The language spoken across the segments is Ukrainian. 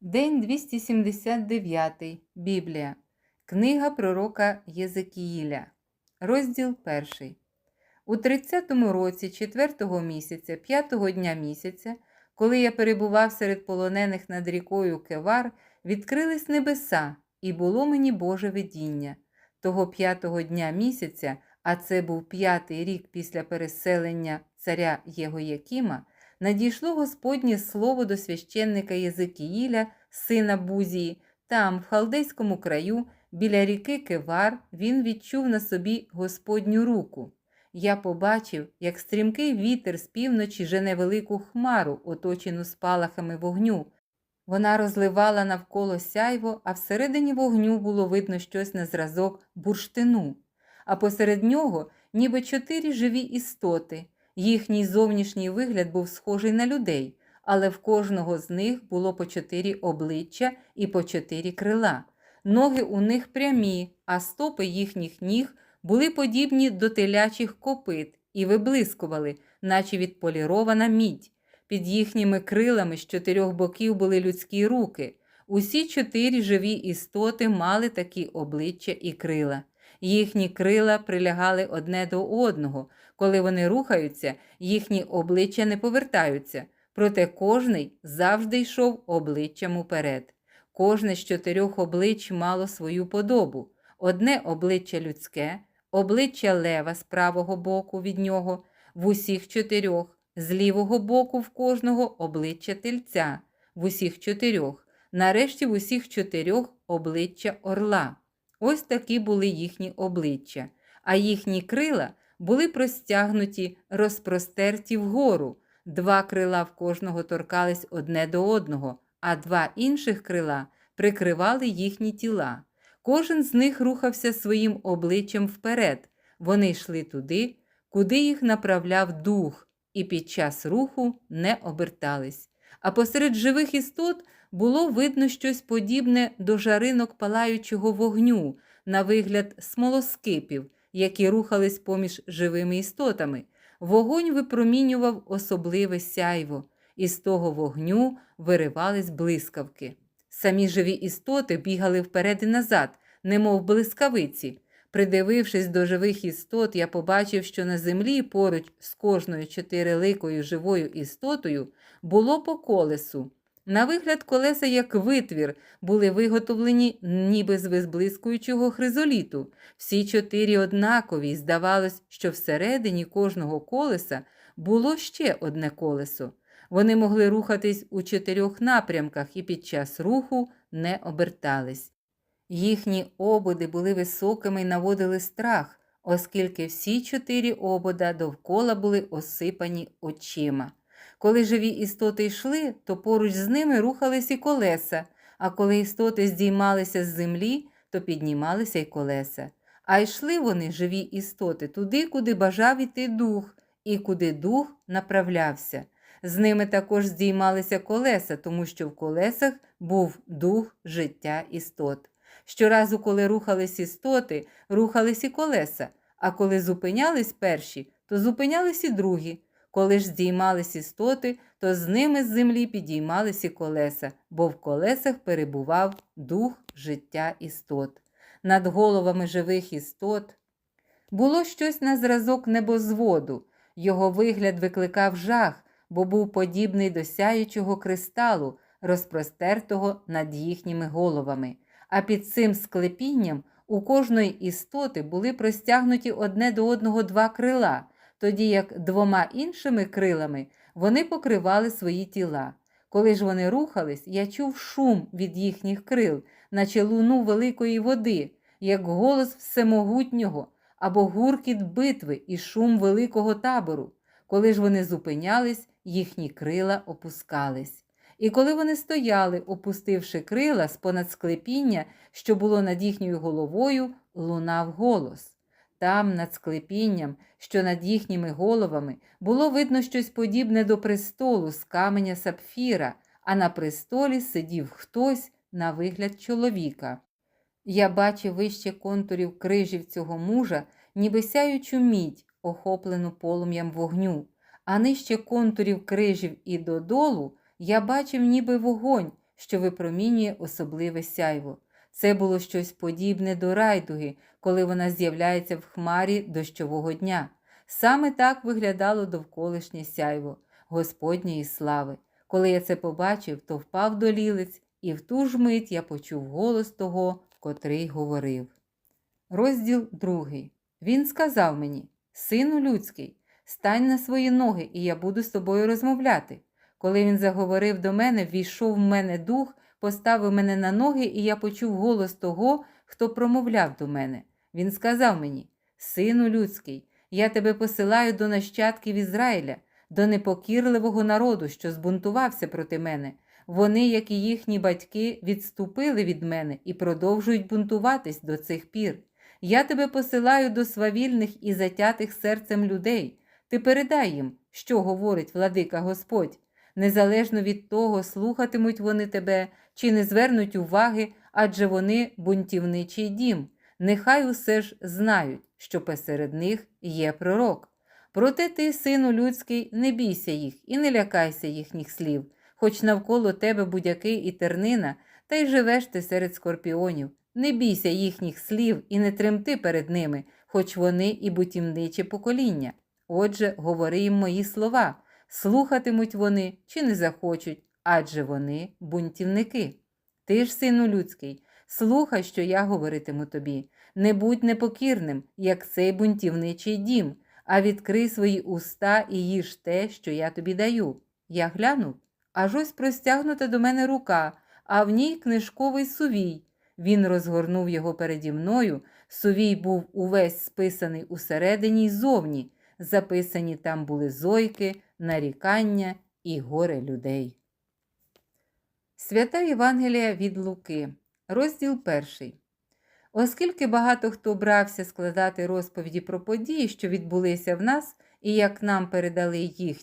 День 279. Біблія. Книга пророка Єзекіїля. Розділ 1. У 30-му році 4-го місяця, 5-го дня місяця, коли я перебував серед полонених над рікою Кевар, відкрились небеса, і було мені Боже видіння. Того п'ятого дня місяця, а це був п'ятий рік після переселення царя Єгоякіма, надійшло Господнє слово до священника Єзикіїля, сина Бузії, там, в халдейському краю, біля ріки Кевар, він відчув на собі Господню руку. Я побачив, як стрімкий вітер з півночі жене велику хмару, оточену спалахами вогню. Вона розливала навколо сяйво, а всередині вогню було видно щось на зразок бурштину, а посеред нього ніби чотири живі істоти. Їхній зовнішній вигляд був схожий на людей, але в кожного з них було по чотири обличчя і по чотири крила. Ноги у них прямі, а стопи їхніх ніг були подібні до телячих копит і виблискували, наче відполірована мідь. Під їхніми крилами з чотирьох боків були людські руки. Усі чотири живі істоти мали такі обличчя і крила. Їхні крила прилягали одне до одного. Коли вони рухаються, їхні обличчя не повертаються, проте кожний завжди йшов обличчям уперед. Кожне з чотирьох облич мало свою подобу. Одне обличчя людське, обличчя лева з правого боку від нього, в усіх чотирьох, з лівого боку в кожного обличчя тельця, в усіх чотирьох, нарешті в усіх чотирьох обличчя орла. Ось такі були їхні обличчя, а їхні крила були простягнуті, розпростерті вгору. Два крила в кожного торкались одне до одного, а два інших крила прикривали їхні тіла. Кожен з них рухався своїм обличчям вперед. Вони йшли туди, куди їх направляв дух, і під час руху не обертались. А посеред живих істот було видно щось подібне до жаринок палаючого вогню, на вигляд смолоскипів, які рухались поміж живими істотами. Вогонь випромінював особливе сяйво, і з того вогню виривались блискавки. Самі живі істоти бігали вперед і назад, немов блискавиці. Придивившись до живих істот, я побачив, що на землі поруч з кожною чотириликою живою істотою було по колесу. На вигляд колеса, як витвір, були виготовлені ніби з визблискуючого хризоліту. Всі чотири однакові, і здавалось, що всередині кожного колеса було ще одне колесо. Вони могли рухатись у чотирьох напрямках і під час руху не обертались. Їхні ободи були високими і наводили страх, оскільки всі чотири обода довкола були осипані очима. Коли живі істоти йшли, то поруч з ними рухались і колеса, а коли істоти здіймалися з землі, то піднімалися й колеса. А йшли вони, живі істоти, туди, куди бажав іти дух, і куди дух направлявся. З ними також здіймалися колеса, тому що в колесах був дух життя істот. Щоразу, коли рухались істоти, рухались і колеса, а коли зупинялись перші, то зупинялись і другі. Коли ж здіймались істоти, то з ними з землі підіймались і колеса, бо в колесах перебував дух життя істот. Над головами живих істот було щось на зразок небозводу. Його вигляд викликав жах, бо був подібний до сяючого кристалу, розпростертого над їхніми головами. А під цим склепінням у кожної істоти були простягнуті одне до одного два крила, тоді як двома іншими крилами вони покривали свої тіла. Коли ж вони рухались, я чув шум від їхніх крил, наче луну великої води, як голос всемогутнього або гуркіт битви і шум великого табору. Коли ж вони зупинялись, їхні крила опускались. І коли вони стояли, опустивши крила з понад склепіння, що було над їхньою головою, лунав голос. Там, над склепінням, що над їхніми головами, було видно щось подібне до престолу з каменя сапфіра, а на престолі сидів хтось на вигляд чоловіка. Я бачив вище контурів крижів цього мужа, ніби сяючу мідь, охоплену полум'ям вогню, а нижче контурів крижів і додолу я бачив ніби вогонь, що випромінює особливе сяйво. Це було щось подібне до райдуги, коли вона з'являється в хмарі дощового дня. Саме так виглядало довколишнє сяйво Господньої слави. Коли я це побачив, то впав до лілиць, і в ту ж мить я почув голос того, котрий говорив. Розділ другий. Він сказав мені: Сину людський, стань на свої ноги, і я буду з тобою розмовляти. Коли він заговорив до мене, ввійшов в мене дух, поставив мене на ноги, і я почув голос того, хто промовляв до мене. Він сказав мені: Сину людський, я тебе посилаю до нащадків Ізраїля, до непокірливого народу, що збунтувався проти мене. Вони, як і їхні батьки, відступили від мене і продовжують бунтуватись до цих пір. Я тебе посилаю до свавільних і затятих серцем людей. Ти передай їм, що говорить владика Господь. Незалежно від того, слухатимуть вони тебе чи не звернуть уваги, адже вони бунтівничий дім. Нехай усе ж знають, що посеред них є пророк. Проте ти, сину людський, не бійся їх і не лякайся їхніх слів, хоч навколо тебе будь-який і тернина, та й живеш ти серед скорпіонів. Не бійся їхніх слів і не тремти перед ними, хоч вони і бутівниче покоління. Отже, говори їм мої слова, слухатимуть вони чи не захочуть, адже вони бунтівники. Ти ж, сину людський, слухай, що я говоритиму тобі. Не будь непокірним, як цей бунтівничий дім, а відкрий свої уста і їж те, що я тобі даю. Я глянув, аж ось простягнута до мене рука, а в ній книжковий сувій. Він розгорнув його переді мною. Сувій був увесь списаний усередині й зовні. Записані там були зойки, нарікання і горе людей. Свята Євангелія від Луки, розділ перший. Оскільки багато хто брався складати розповіді про події, що відбулися в нас, і як нам передали їх,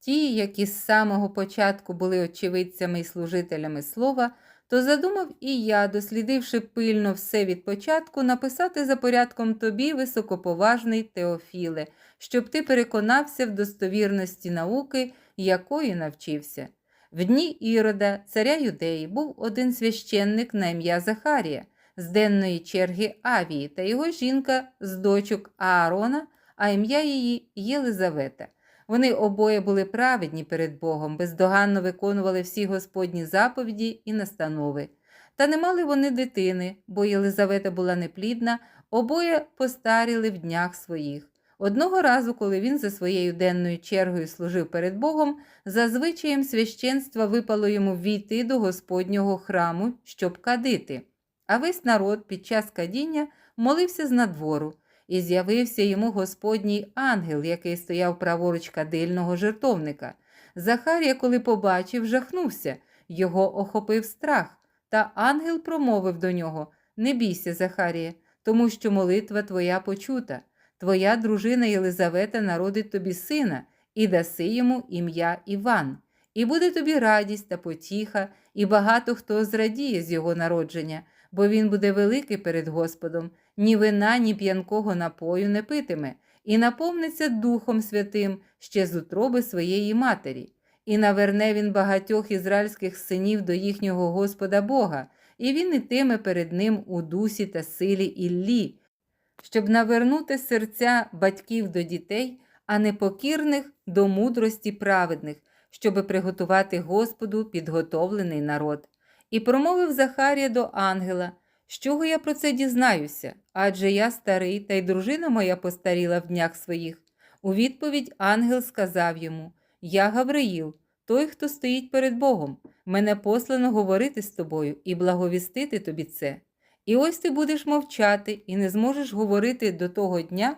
ті, які з самого початку були очевидцями і служителями слова, то задумав і я, дослідивши пильно все від початку, написати за порядком тобі високоповажний Теофіле, щоб ти переконався в достовірності науки, якої навчився. В дні Ірода, царя Юдеї, був один священник на ім'я Захарія з денної черги Авії та його жінка з дочок Аарона, а ім'я її Єлизавета. Вони обоє були праведні перед Богом, бездоганно виконували всі Господні заповіді і настанови. Та не мали вони дитини, бо Єлизавета була неплідна, обоє постаріли в днях своїх. Одного разу, коли він за своєю денною чергою служив перед Богом, за звичаєм священства випало йому війти до Господнього храму, щоб кадити. А весь народ під час кадіння молився з надвору, і з'явився йому Господній ангел, який стояв праворуч кадильного жертовника. Захарія, коли побачив, жахнувся, його охопив страх, та ангел промовив до нього Не бійся, Захарія, тому що молитва твоя почута. Твоя дружина Єлизавета народить тобі сина, і даси йому ім'я Іван. І буде тобі радість та потіха, і багато хто зрадіє з його народження, бо він буде великий перед Господом, ні вина, ні п'янкого напою не питиме, і наповниться Духом Святим ще з утроби своєї матері, і наверне він багатьох ізраїльських синів до їхнього Господа Бога, і він ітиме перед ним у дусі та силі Іллі, щоб навернути серця батьків до дітей, а непокірних до мудрості праведних, щоби приготувати Господу підготовлений народ. І промовив Захарія до ангела, з чого я про це дізнаюся, адже я старий, та й дружина моя постаріла в днях своїх. У відповідь ангел сказав йому: Я Гавриїл, той, хто стоїть перед Богом. Мене послано говорити з тобою і благовістити тобі це. І ось ти будеш мовчати і не зможеш говорити до того дня,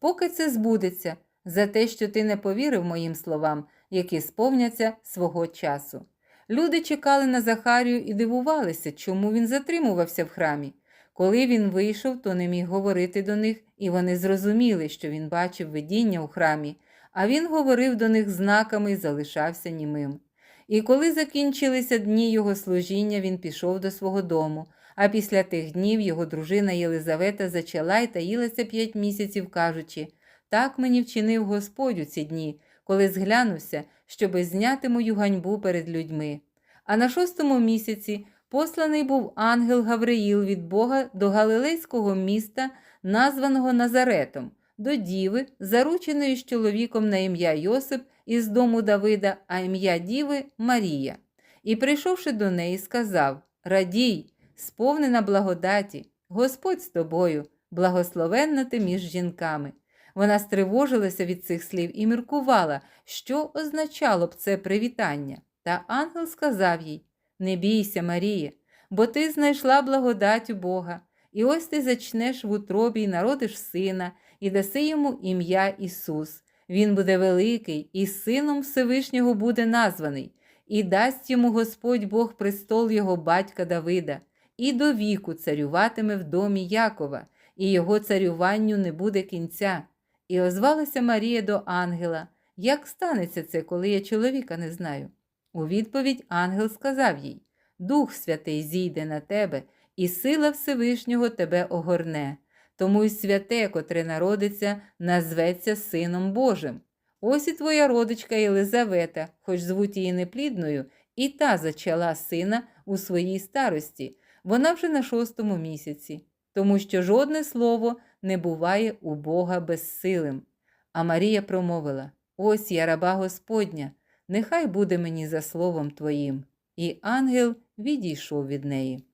поки це збудеться, за те, що ти не повірив моїм словам, які сповняться свого часу. Люди чекали на Захарію і дивувалися, чому він затримувався в храмі. Коли він вийшов, то не міг говорити до них, і вони зрозуміли, що він бачив видіння у храмі, а він говорив до них знаками і залишався німим. І коли закінчилися дні його служіння, він пішов до свого дому, а після тих днів його дружина Єлизавета зачала й таїлася п'ять місяців, кажучи так мені вчинив Господь у ці дні, коли зглянувся, щоби зняти мою ганьбу перед людьми. А на шостому місяці посланий був ангел Гавриїл від Бога до галилейського міста, названого Назаретом, до діви, зарученої з чоловіком на ім'я Йосип із дому Давида, а ім'я діви Марія. І, прийшовши до неї, сказав: Радій, сповнена благодаті, Господь з тобою, благословенна ти між жінками. Вона стривожилася від цих слів і міркувала, що означало б це привітання. Та ангел сказав їй: Не бійся, Марія, бо ти знайшла благодать у Бога, і ось ти зачнеш в утробі й народиш сина, і даси йому ім'я Ісус. Він буде великий, і сином Всевишнього буде названий, і дасть йому Господь Бог престол його батька Давида, і до віку царюватиме в домі Якова, і його царюванню не буде кінця. І озвалася Марія до ангела: Як станеться це, коли я чоловіка не знаю? У відповідь ангел сказав їй: Дух Святий зійде на тебе, і сила Всевишнього тебе огорне. Тому й святе, котре народиться, назветься Сином Божим. Ось і твоя родичка Єлизавета, хоч звуть її неплідною, і та зачала сина у своїй старості. Вона вже на шостому місяці, тому що жодне слово не буває у Бога безсилим. А Марія промовила: Ось я раба Господня, нехай буде мені за словом Твоїм. І ангел відійшов від неї.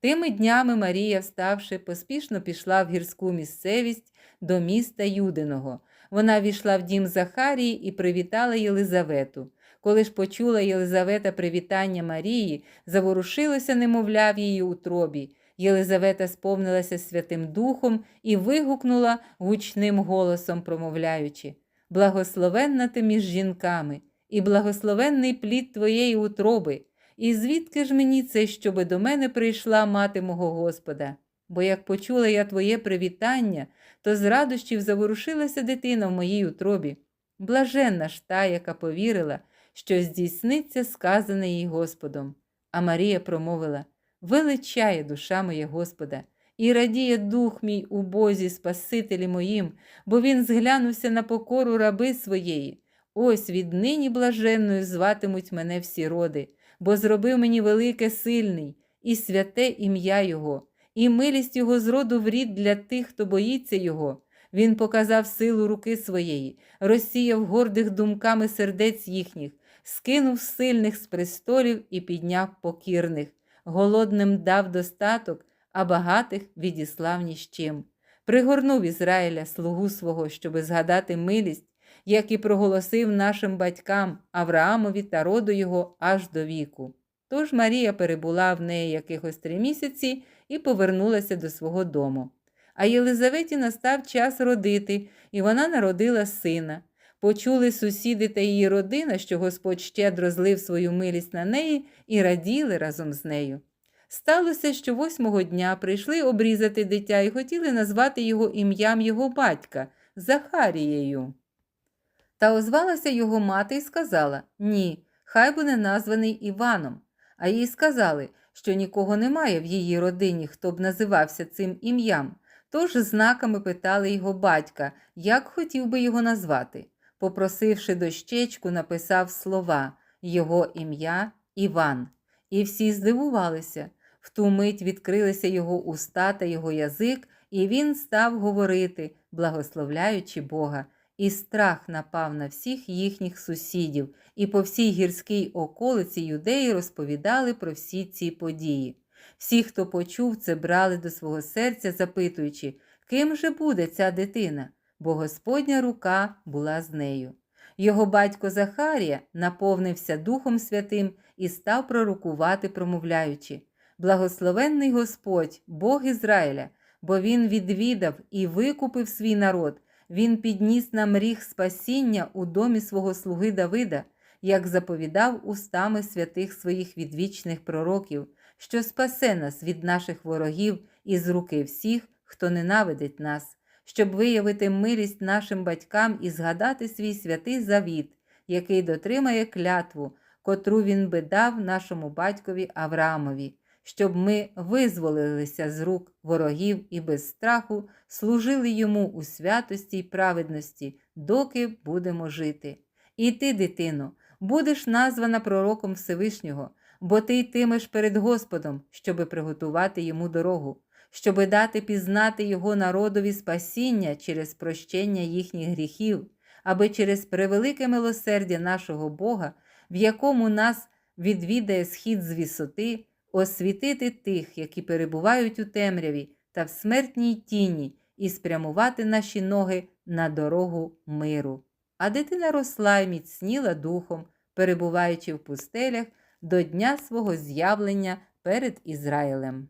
Тими днями Марія, вставши, поспішно пішла в гірську місцевість до міста Юдиного. Вона війшла в дім Захарії і привітала Єлизавету. Коли ж почула Єлизавета привітання Марії, заворушилося, немовля в її утробі. Єлизавета сповнилася Святим Духом і вигукнула гучним голосом, промовляючи: Благословенна ти між жінками, і благословенний плід твоєї утроби. І звідки ж мені це, щоби до мене прийшла мати мого Господа? Бо як почула я твоє привітання, то з радощів заворушилася дитина в моїй утробі. Блаженна ж та, яка повірила, що здійсниться сказане їй Господом. А Марія промовила: Величає душа моя Господа, і радіє дух мій у Бозі, Спасителі моїм, бо він зглянувся на покору раби своєї. Ось віднині блаженною зватимуть мене всі роди бо зробив мені велике сильний і святе ім'я Його, і милість Його зроду в рід для тих, хто боїться Його. Він показав силу руки своєї, розсіяв гордих думками сердець їхніх, скинув сильних з престолів і підняв покірних, голодним дав достаток, а багатих відіслав ні з чим. Пригорнув Ізраїля слугу свого, щоби згадати милість як і проголосив нашим батькам Авраамові та роду його аж до віку. Тож Марія перебула в неї якихось три місяці і повернулася до свого дому. А Єлизаветі настав час родити, і вона народила сина. Почули сусіди та її родина, що Господь щедро злив свою милість на неї і раділи разом з нею. Сталося, що восьмого дня прийшли обрізати дитя і хотіли назвати його ім'ям його батька Захарією. Та озвалася його мати і сказала Ні, хай буде названий Іваном. А їй сказали, що нікого немає в її родині, хто б називався цим ім'ям. Тож знаками питали його батька, як хотів би його назвати. Попросивши дощечку, написав слова Його ім'я Іван. І всі здивувалися. В ту мить відкрилися його уста та його язик, і він став говорити, благословляючи Бога і страх напав на всіх їхніх сусідів, і по всій гірській околиці юдеї розповідали про всі ці події. Всі, хто почув це, брали до свого серця, запитуючи, ким же буде ця дитина, бо Господня рука була з нею. Його батько Захарія наповнився Духом Святим і став пророкувати, промовляючи Благословенний Господь, Бог Ізраїля, бо Він відвідав і викупив свій народ, він підніс нам ріг спасіння у домі свого слуги Давида, як заповідав устами святих своїх відвічних пророків, що спасе нас від наших ворогів і з руки всіх, хто ненавидить нас, щоб виявити милість нашим батькам і згадати свій святий завіт, який дотримає клятву, котру він би дав нашому батькові Авраамові щоб ми визволилися з рук ворогів і без страху служили йому у святості й праведності, доки будемо жити. І ти, дитино, будеш названа пророком Всевишнього, бо ти йтимеш перед Господом, щоби приготувати йому дорогу, щоби дати пізнати його народові спасіння через прощення їхніх гріхів, аби через превелике милосердя нашого Бога, в якому нас відвідає схід з висоти, освітити тих, які перебувають у темряві та в смертній тіні, і спрямувати наші ноги на дорогу миру. А дитина росла й міцніла духом, перебуваючи в пустелях до дня свого з'явлення перед Ізраїлем.